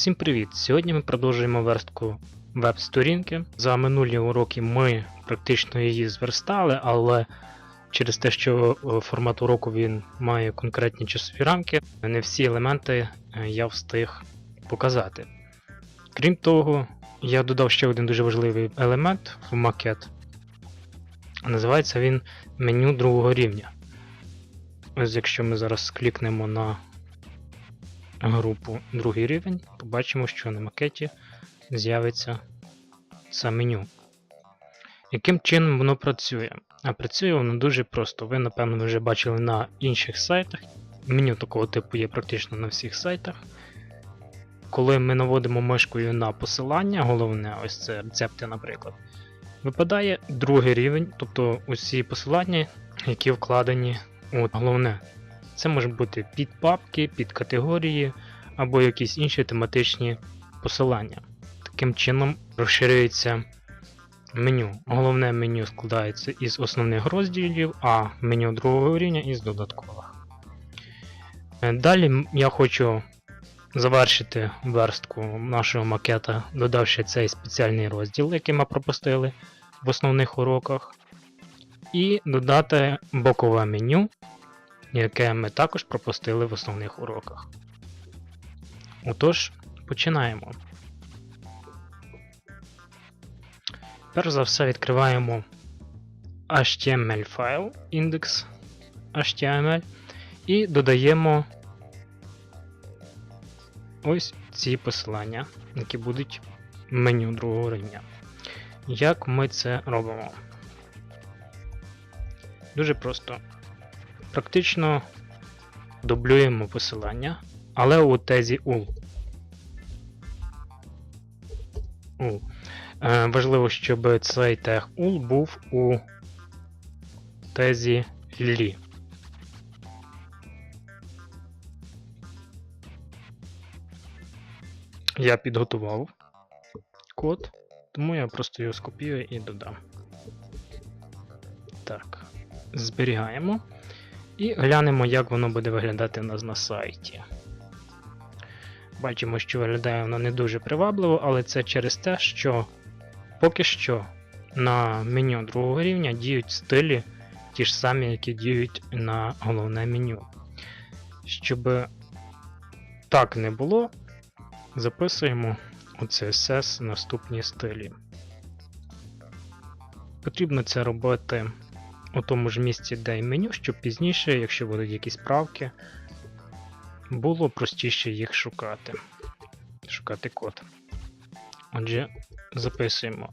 Усім привіт! Сьогодні ми продовжуємо верстку веб-сторінки. За минулі уроки ми практично її зверстали, але через те, що е, формат уроку він має конкретні часові рамки, не всі елементи е, я встиг показати. Крім того, я додав ще один дуже важливий елемент в макет. Називається він меню другого рівня. Ось якщо ми зараз клікнемо на групу другий рівень, побачимо, що на макеті з'явиться це меню. Яким чином воно працює? А працює воно дуже просто. Ви, напевно, вже бачили на інших сайтах. Меню такого типу є практично на всіх сайтах. Коли ми наводимо мишкою на посилання, головне, ось це рецепти, наприклад, випадає другий рівень, тобто усі посилання, які вкладені у головне. Це можуть бути підпапки, підкатегорії або якісь інші тематичні посилання. Таким чином розширюється меню. Головне меню складається із основних розділів, а меню другого рівня із додаткових. Е, Далі я хочу завершити верстку нашого макета, додавши цей спеціальний розділ, який ми пропустили в основних уроках, і додати бокове меню, яке ми також пропустили в основних уроках. Отож, починаємо. Перш за все відкриваємо HTML файл, індекс і додаємо ось ці посилання, які будуть в меню другого рівня. Як ми це робимо? Дуже просто. Практично дублюємо посилання, але у тезі UL. UL. Е, важливо, щоб цей тег UL був у тезі LI. Я підготував код, тому я просто його скопію і додам. Так, зберігаємо. І глянемо, як воно буде виглядати у нас на сайті. Бачимо, що виглядає воно не дуже привабливо, але це через те, що поки що на меню другого рівня діють стилі ті ж самі, які діють на головне меню. Щоб так не було, записуємо у CSS наступні стилі. Потрібно це робити у тому ж місці, де меню, щоб пізніше, якщо будуть якісь правки, було простіше їх шукати. Шукати код. Отже, записуємо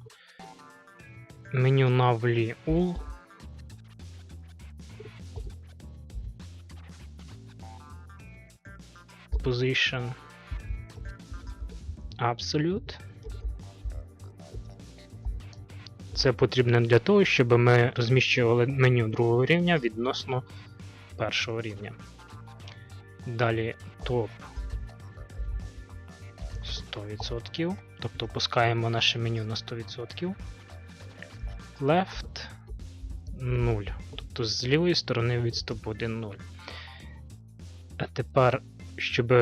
меню навлі UL. Position Absolute. Це потрібно для того, щоб ми розміщували меню другого рівня відносно першого рівня. Далі топ 100%, тобто опускаємо наше меню на 100%. Left 0. Тобто з лівої сторони відступ буде 0. А тепер, щоб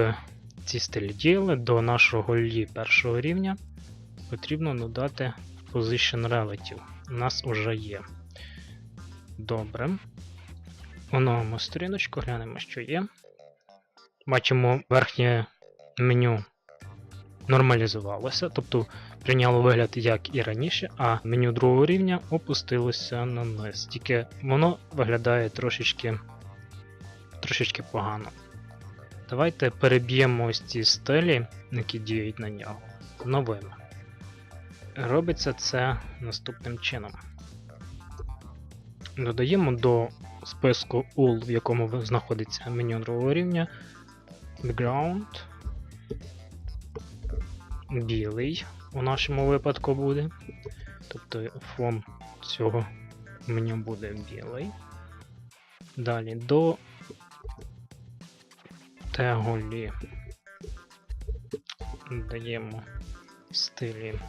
ці стилі діяли до нашого лі першого рівня, потрібно додати Position Relative. У нас уже є. Добре. Оновимо сторіночку, глянемо, що є. Бачимо, верхнє меню нормалізувалося, тобто прийняло вигляд як і раніше, а меню другого рівня опустилося на низ. Тільки воно виглядає трошечки, трошечки погано. Давайте переб'ємо ось ці стилі, які діють на нього, новими. Робиться це наступним чином. Додаємо до списку UL, в якому знаходиться меню другого рівня, background, білий у нашому випадку буде. Тобто фон цього меню буде білий. Далі до теголі даємо стилі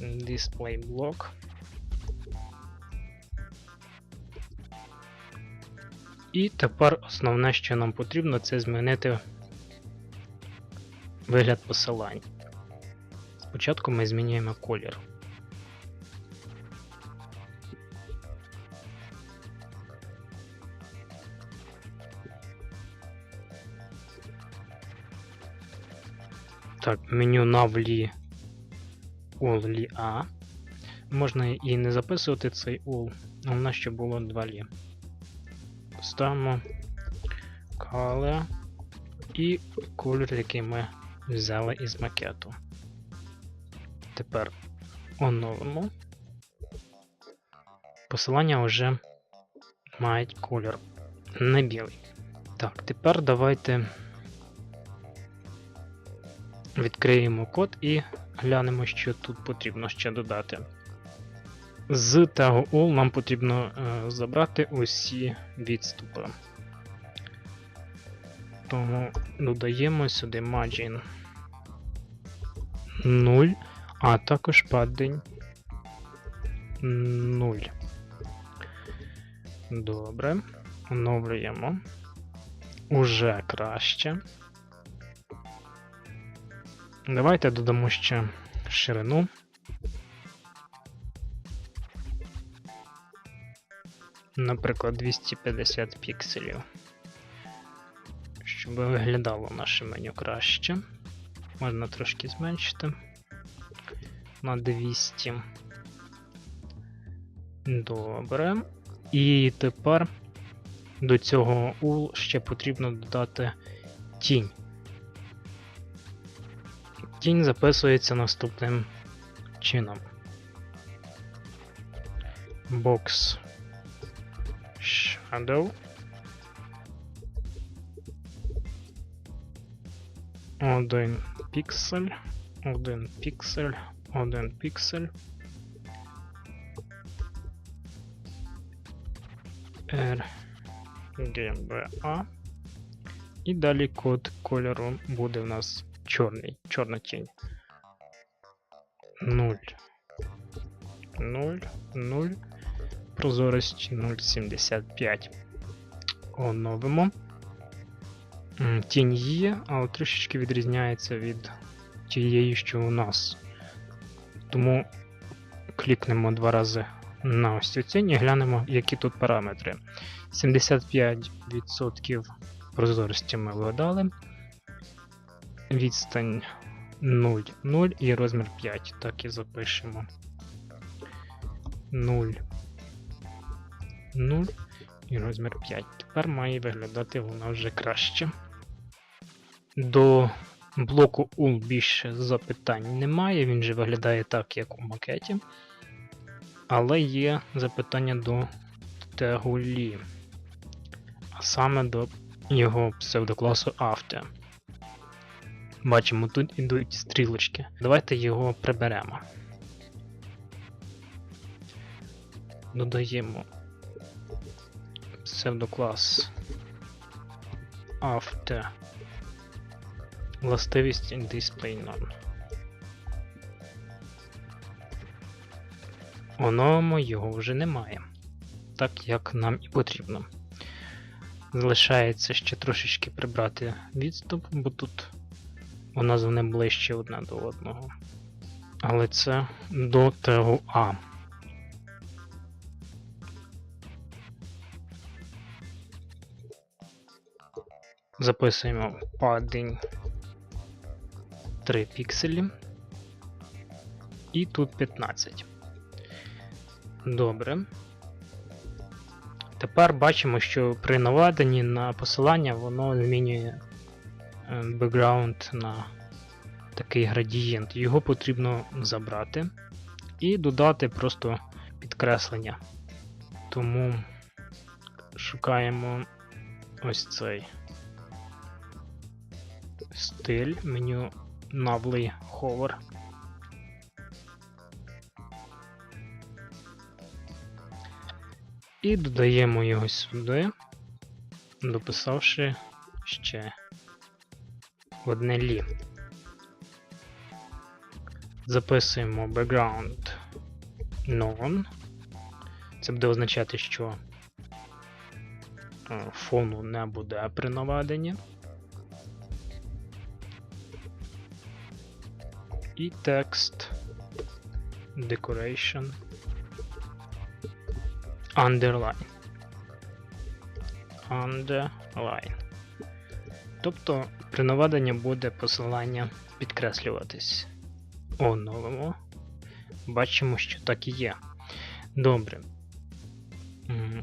display block. І тепер основне, що нам потрібно, це змінити вигляд посилань. Спочатку ми змінюємо колір. Так, меню навлі all А. Можна і не записувати цей all, а в нас ще було два лі. Ставимо color і колір, який ми взяли із макету. Тепер оновимо. Посилання вже мають колір не білий. Так, тепер давайте відкриємо код і глянемо, що тут потрібно ще додати. З тегу all нам потрібно е, забрати усі відступи. Тому додаємо сюди margin 0, а також padding 0. Добре. Оновлюємо. Уже краще. Давайте додамо ще ширину. Наприклад, 250 пікселів. Щоб виглядало наше меню краще. Можна трошки зменшити на 200. Добре. І тепер до цього UL ще потрібно додати тінь. Тінь записується наступним чином. Box Shadow. Один піксель, один піксель, один піксель. RGBA. І далі код кольору буде в нас чорний, чорна тінь. 0. 0, 0. Прозорість 0,75. Оновимо. Тінь є, але трішечки відрізняється від тієї, що у нас. Тому клікнемо два рази на ось цю тінь і глянемо, які тут параметри. 75% прозорості ми вгадали. Відстань 0, 0 і розмір 5. Так і запишемо. 0, 0 і розмір 5. Тепер має виглядати вона вже краще. До блоку UL більше запитань немає, він же виглядає так, як у макеті. Але є запитання до тегу Лі, а саме до його псевдокласу After. Бачимо, тут ідуть стрілочки. Давайте його приберемо. Додаємо псевдоклас After властивість Display None. Оновимо його вже немає, так як нам і потрібно. Залишається ще трошечки прибрати відступ, бо тут у нас вони ближче одне до одного. Але це до тегу А. Записуємо padding 3 пікселі. І тут 15. Добре. Тепер бачимо, що при наведенні на посилання воно змінює бекграунд на такий градієнт. Його потрібно забрати і додати просто підкреслення. Тому шукаємо ось цей стиль, меню Navly Hover. І додаємо його сюди, дописавши ще одне лі. Записуємо background none. Це буде означати, що фону не буде при наведенні. І текст. Decoration. Underline. Underline. Тобто при наведенні буде посилання підкреслюватись. Оновимо. Бачимо, що так і є. Добре.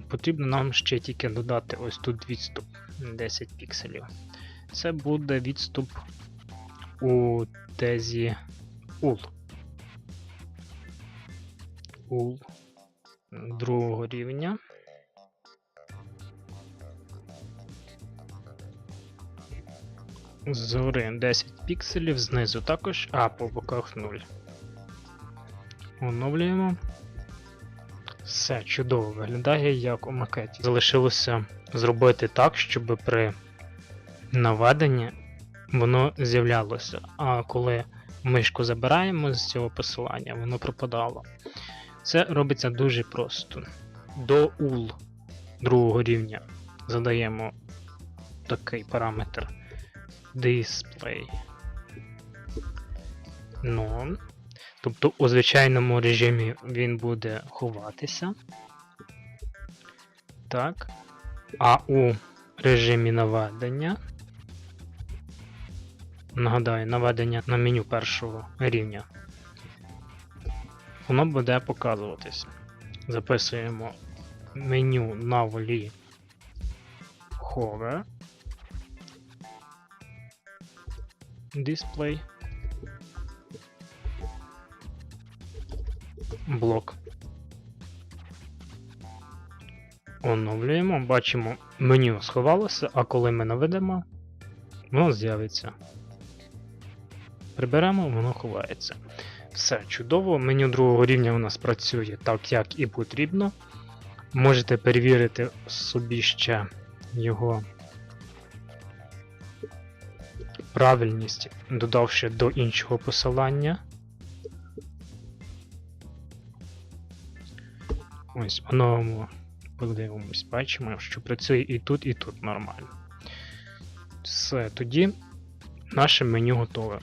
Потрібно нам ще тільки додати ось тут відступ 10 пікселів. Це буде відступ у тезі ul. ul другого рівня. Згори 10 пікселів, знизу також, а по боках 0. Оновлюємо. Все чудово виглядає, як у макеті. Залишилося зробити так, щоб при наведенні воно з'являлося. А коли мишку забираємо з цього посилання, воно пропадало. Це робиться дуже просто. До ul другого рівня задаємо такий параметр display none. Тобто у звичайному режимі він буде ховатися. Так. А у режимі наведення. Нагадаю, наведення на меню першого рівня. Воно буде показуватись. Записуємо меню на волі hover. Display. Блок. Оновлюємо, бачимо, меню сховалося, а коли ми наведемо, воно з'явиться. Приберемо, воно ховається. Все чудово. Меню другого рівня у нас працює так, як і потрібно. Можете перевірити собі ще його правильність, додавши до іншого посилання. Ось по-новому подивимось, бачимо, що працює і тут, і тут нормально. Все, тоді наше меню готове.